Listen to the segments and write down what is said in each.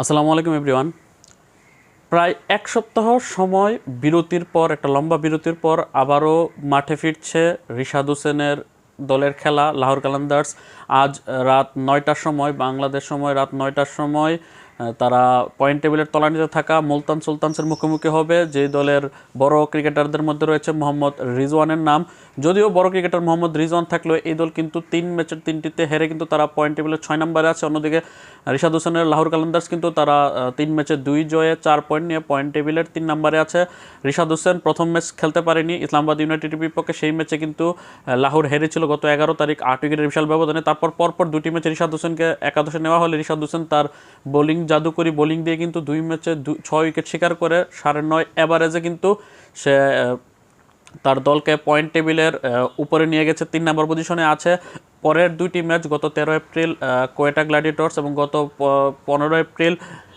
আসসালামু আলাইকুম এভরিওয়ান প্রায় এক সপ্তাহ সময় বিরতির পর, একটা লম্বা বিরতির পর আবারও মাঠে ফিরছে রিশাদ হোসেনের দলের খেলা, লাহোর কালান্দার্স। আজ রাত নয়টার সময়, বাংলাদেশ সময় রাত নয়টার সময়। তারা পয়েন্ট টেবিলের তলানিতে থাকা মুলতান সুলতানসের মুখোমুখি হবে। যে দলের বড় ক্রিকেটারদের মধ্যে রয়েছে মোহাম্মদ রিজওয়ানের নাম। যদিও বড় ক্রিকেটার মোহাম্মদ রিজওয়ান থাকলেও এই দল কিন্তু তিন ম্যাচের তিনটিতে হেরে কিন্তু তারা পয়েন্ট টেবিলের ছয় নম্বরে আছে। অন্যদিকে রিশাদ হোসেনের লাহোর কালান্দার্স কিন্তু তারা তিন ম্যাচে দুই জয়ে চার পয়েন্ট নিয়ে পয়েন্ট টেবিলের তিন নম্বরে আছে। রিশাদ হোসেন প্রথম ম্যাচ খেলতে পারেনি। ইসলামাবাদ ইউনাইটেডের বিপক্ষে সেই ম্যাচে কিন্তু লাহোর হেরেছিল গত এগারো তারিখ আট উইকেটের বিশাল ব্যবধানে। তারপর পরপর দুটি ম্যাচে রিশাদ হোসেনকে একাদশে নেওয়া হলে রিশাদ হোসেন তার বোলিং জাদুকরি বোলিং দিয়ে কিন্তু দুই ম্যাচে ছয় উইকেট শিকার করে সাড়ে নয় অ্যাভারেজে কিন্তু সে তার দলকে পয়েন্ট টেবিলের উপরে নিয়ে গেছে, তিন নম্বর পজিশনে আছে। পরের দুইটি ম্যাচ গত তেরো এপ্রিল কোয়েটা গ্ল্যাডিয়েটর্স এবং গত পনেরো এপ্রিল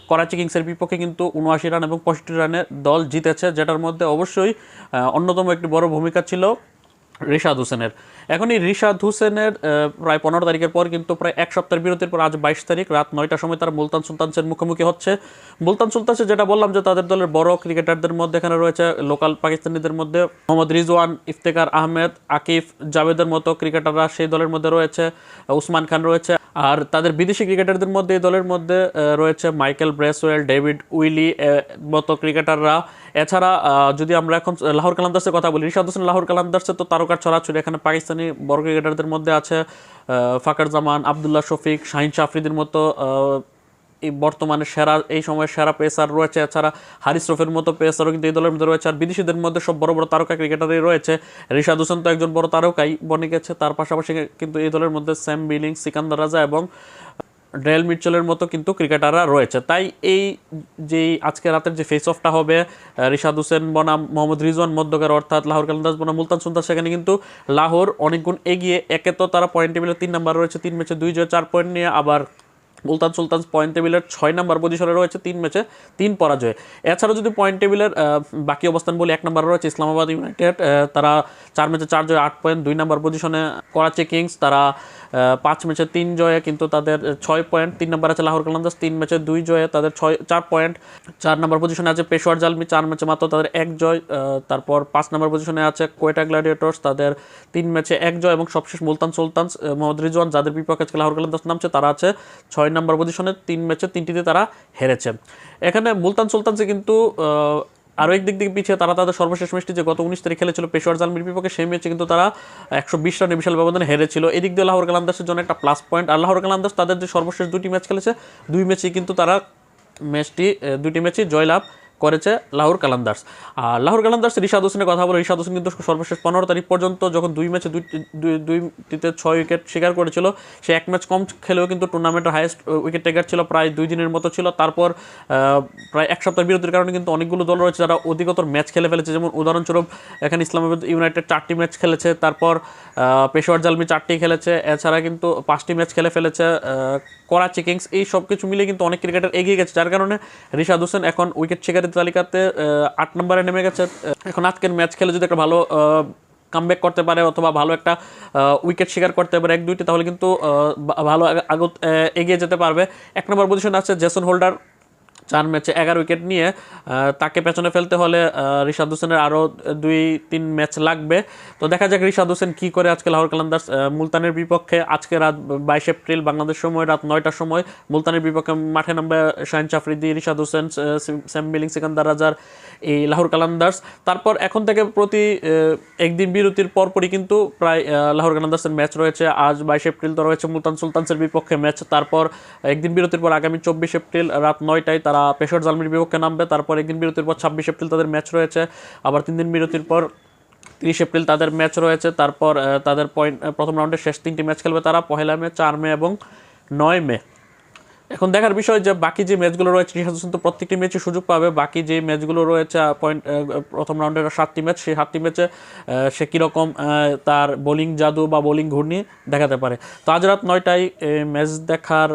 করাচি কিংসের বিপক্ষে কিন্তু উনআশি রান এবং পঁয়ষট্টি রানে দল জিতেছে, যেটার মধ্যে অবশ্যই অন্যতম একটি বড় ভূমিকা ছিল রিশাদ হোসেনের। এখন এই রিশাদ হোসেনের প্রায় পনেরো তারিখের পর কিন্তু প্রায় এক সপ্তাহের বিরতির পর আজ বাইশ তারিখ রাত নয়টার সময় তারা মুলতান সুলতানসের মুখোমুখি হচ্ছে। মুলতান সুলতানসের যেটা বললাম যে তাদের দলের বড় ক্রিকেটারদের মধ্যে এখানে রয়েছে লোকাল পাকিস্তানিদের মধ্যে মোহাম্মদ রিজওয়ান ইফতেকার আহমেদ, আকিফ জাভেদের মতো ক্রিকেটাররা সেই দলের মধ্যে রয়েছে। উসমান খান রয়েছে আর তাদের বিদেশি ক্রিকেটারদের মধ্যে, এই দলের মধ্যে রয়েছে মাইকেল ব্রেসওয়েল, ডেভিড উইলি মতো ক্রিকেটাররা। এছাড়া যদি আমরা এখন লাহোর কালান্দার্সের কথা বলি ঋষাদ হোসেন লাহোর কালান্দার্সের তো তারকার ছড়াছড়ি। এখানে পাকিস্তানি বড় ক্রিকেটারদের মধ্যে আছে ফাকার জামান আবদুল্লাহ শফিক, শাহিন শাফরিদের মতো এই বর্তমানে সেরা, এই সময়ের সেরা পেসার রয়েছে। এছাড়া হারিস রফের মতো পেসারও কিন্তু এই দলের মধ্যে রয়েছে। আর বিদেশিদের মধ্যে সব বড় বড় তারকা ক্রিকেটারই রয়েছে। রিশাদ হোসেন তো একজন বড় তারকাই বনে গেছে। তার পাশাপাশি কিন্তু এই দলের মধ্যে স্যাম বিলিং, সিকান্দার রাজা এবং ডেল মিটচেলের মতো কিন্তু ক্রিকেটাররা রয়েছে। তাই এই যে আজকে রাতের যে ফেস অফটা হবে, রিশাদ হোসেন বনাম, মোহাম্মদ রিজওয়ান মধ্যকার, অর্থাৎ লাহোর কালন্দাজ বনাম, মুলতান সুলতান, সেখানে কিন্তু লাহোর অনেক গুণ এগিয়ে, একে তো তারা পয়েন্ট টেবিলে তিন নাম্বার রয়েছে। তিন ম্যাচে দুই জয়, চার পয়েন্ট নিয়ে আবার মুলতান সুলতান পয়েন্ট টেবিলের ছয় নম্বর পজিশনে রয়েছে, তিন ম্যাচে তিন পরাজয়। এছাড়াও যদি পয়েন্ট টেবিলের বাকি অবস্থান বলি, এক নম্বরে রয়েছে ইসলামাবাদ ইউনাইটেড তারা চার ম্যাচে চার জয় আট পয়েন্ট দুই নম্বর পজিশনে করাচি কিংস, তারা পাঁচ ম্যাচে তিন জয়ে, কিন্তু তাদের ছয় পয়েন্ট তিন নম্বর আছে লাহোর কালান্দাস তিন ম্যাচে দুই জয়ে তাদের ছয়, চার পয়েন্ট চার নম্বর পজিশনে আছে পেশোয়ার জালমি, চার ম্যাচে মাত্র তাদের এক জয় তারপর পাঁচ নম্বর পজিশনে আছে কোয়েটা গ্ল্যাডিয়েটর্স, তাদের তিন ম্যাচে এক জয়, এবং সবশেষ মুলতান সুলতান মোহাম্মদ রিজওয়ান, যাদের বিপক্ষে আজকে লাহোর কালান্দাস নামছে, তারা আছে ছয় নম্বর পজিশনে তিন ম্যাচে তিনটিতে তারা হেরেছে। এখানে মুলতান সুলতানসে কিন্তু আরও একদিক দিক পিছিয়ে তারা তাদের সর্বশেষ ম্যাচটি যে গত উনিশ তারিখ খেলেছিল পেশোয়ার জালমির বিপক্ষে, সেই ম্যাচে কিন্তু তারা একশো বিশ রানে বিশাল ব্যবধানে হেরেছিল। এদিক দিয়ে লাহোর কালান্দাসের জন্য একটা প্লাস পয়েন্ট আর লাহোর কালান্দাস তাদের যে সর্বশেষ দুটি ম্যাচ খেলেছে, দুই ম্যাচেই কিন্তু তারা ম্যাচটি দুটি ম্যাচে জয়লাভ। করেছে লাহোর কালান্দার্স। আর লাহোর কালান্দার্স রিশাদ হোসেনের কথা বলে, রিশাদ হোসেন কিন্তু সর্বশেষ পনেরো তারিখ পর্যন্ত যখন দুই ম্যাচে দুই দুই- দুইটিতে ছয় উইকেট শিকার করেছিল, সে এক ম্যাচ কম খেলেও কিন্তু টুর্নামেন্টের হাইয়েস্ট উইকেট টেকার ছিল, প্রায় দুই দিনের মতো ছিল। তারপর প্রায় এক সপ্তাহ বিরতির কারণে কিন্তু অনেকগুলো দল রয়েছে যারা অধিকতর ম্যাচ খেলে ফেলেছে। যেমন উদাহরণস্বরূপ, এখানে ইসলামাবাদ ইউনাইটেড চারটি ম্যাচ খেলেছে, তারপর পেশোয়ার জালমি চারটি খেলেছে। এছাড়া কিন্তু পাঁচটি ম্যাচ খেলে ফেলেছে করাচি কিংস। এই সব কিছু মিলে কিন্তু অনেক ক্রিকেটার এগিয়ে গেছে। যার কারণে রিশাদ হোসেন এখন উইকেট শিকারের তালিকাতে আট নম্বরে নেমে গেছে। এখন আজকের ম্যাচ খেলে যদি একটা ভালো কামব্যাক করতে পারে অথবা ভালো একটা উইকেট শিকার করতে পারে এক দুইটি, তাহলে কিন্তু ভালো আগত এগিয়ে যেতে পারবে। এক নম্বর পজিশনে আছে জেসন হোল্ডার চার ম্যাচে এগারো উইকেট নিয়ে তাকে পেছনে ফেলতে হলে রিশাদ হোসেনের আরও দুই, তিন ম্যাচ লাগবে। তো দেখা যাক রিশাদ হোসেন কী করে আজকে লাহোর কালান্দার্স মুলতানের বিপক্ষে আজকে রাত বাইশ এপ্রিল বাংলাদেশ সময়, রাত নয়টার সময়, মুলতানের বিপক্ষে মাঠে নামবে শাহিন চাফরিদি, রিশাদ হোসেন স্যাম বিলিং সিকান্দার রাজার এই লাহোর কালান্দার্স। তারপর এখন থেকে প্রতি একদিন বিরতির পরপরই কিন্তু প্রায় লাহোর কালান্দার্সের ম্যাচ রয়েছে। আজ বাইশ এপ্রিল তো রয়েছে মুলতান সুলতানসের বিপক্ষে ম্যাচ। তারপর একদিন বিরতির পর আগামী চব্বিশ এপ্রিল রাত নয়টায় তারা পেশোর জালমির বিপক্ষে নামবে, তারপর একদিন বিরতির পর ছাব্বিশ এপ্রিল তাদের ম্যাচ রয়েছে, আবার তিন দিন বিরতির পর তিরিশ এপ্রিল তাদের ম্যাচ রয়েছে, তারপর তাদের পয়েন্ট প্রথম রাউন্ডের শেষ তিনটি ম্যাচ খেলবে তারা, পহেলা মে, চার মে এবং নয় মে। এখন দেখার বিষয় যে বাকি যে ম্যাচগুলো রয়েছে রিশাদ হোসেন তো প্রত্যেকটি ম্যাচে সুযোগ পাবে। বাকি যে ম্যাচগুলো রয়েছে পয়েন্ট প্রথম রাউন্ডের সাতটি ম্যাচ, সেই সাতটি ম্যাচে সে কীরকম তার বোলিং জাদু বা বোলিং ঘূর্ণি দেখাতে পারে। তো আজ রাত নয়টায় ম্যাচ দেখার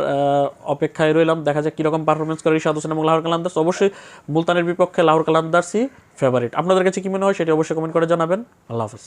অপেক্ষায় রইলাম। দেখা যাক কীরকম পারফরমেন্স করে রিশাদ হোসেন এবং লাহোর কালান্দার্স অবশ্যই মুলতানের বিপক্ষে লাহোর কালান্দার্সই ফেভারিট আপনাদের কাছে কী মনে হয়, সেটি অবশ্যই কমেন্ট করে জানাবেন। আল্লাহ হাফিজ।